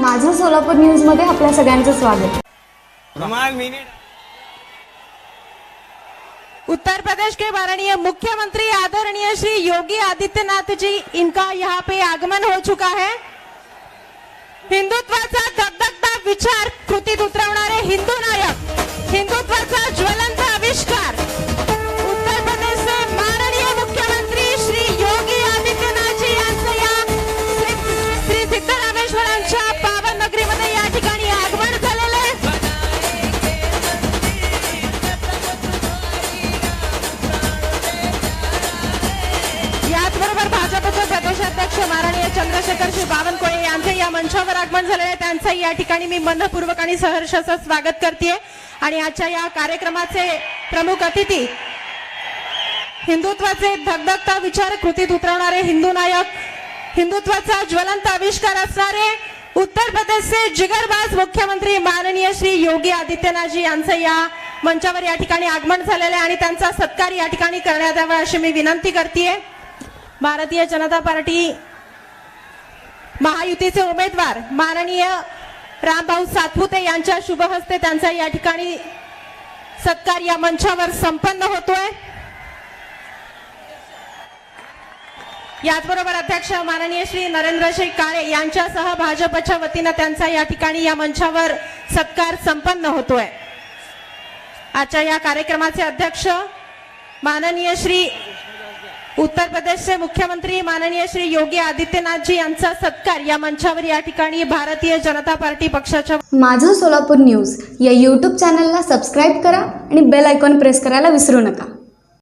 माझं सोलापूर न्यूजमध्ये आपल्या सगळ्यांचं स्वागत. उत्तर प्रदेश के माननीय मुख्यमंत्री आदरणीय श्री योगी आदित्यनाथ जी इनका यहाँ पे आगमन हो चुका है। हिंदुत्वाचा माननीय बावनकुळे यांचे या मंचावर आगमन झालेलं आहे. त्यांचं या ठिकाणी मी मनपूर्वक आणि सहर्षाचं स्वागत करते आणि आजच्या या कार्यक्रमाचे प्रमुख अतिथी हिंदुत्वाचे धगधगता विचार कृतीत उतरवणारे हिंदू नायक हिंदुत्वाचा ज्वलंत आविष्कार असणारे उत्तर प्रदेशचे जिगरबाज मुख्यमंत्री माननीय श्री योगी आदित्यनाथजी यांचं या मंचावर या ठिकाणी आगमन झालेलं आहे. आणि त्यांचा सत्कार या ठिकाणी करण्यात यावा अशी मी विनंती करते भारतीय जनता पार्टी महायुतीचे उमेदवार माननीय रामभाऊ सातपुते यांच्या शुभ हस्ते त्यांचा या ठिकाणी सत्कार या मंचावर संपन्न होतोय. याचबरोबर अध्यक्ष माननीय श्री नरेंद्रजी काळे यांच्यासह भाजपच्या वतीनं त्यांचा या ठिकाणी या मंचावर सत्कार संपन्न होतोय. आजच्या या कार्यक्रमाचे अध्यक्ष माननीय श्री उत्तर प्रदेशचे मुख्यमंत्री माननीय श्री योगी आदित्यनाथ जी यांचा सत्कार या मंचावर या ठिकाणी भारतीय जनता पार्टी पक्षाच्या माझं सोलापूर न्यूज या यूट्यूब चॅनलला सबस्क्राईब करा आणि बेल आयकॉन प्रेस करायला विसरू नका.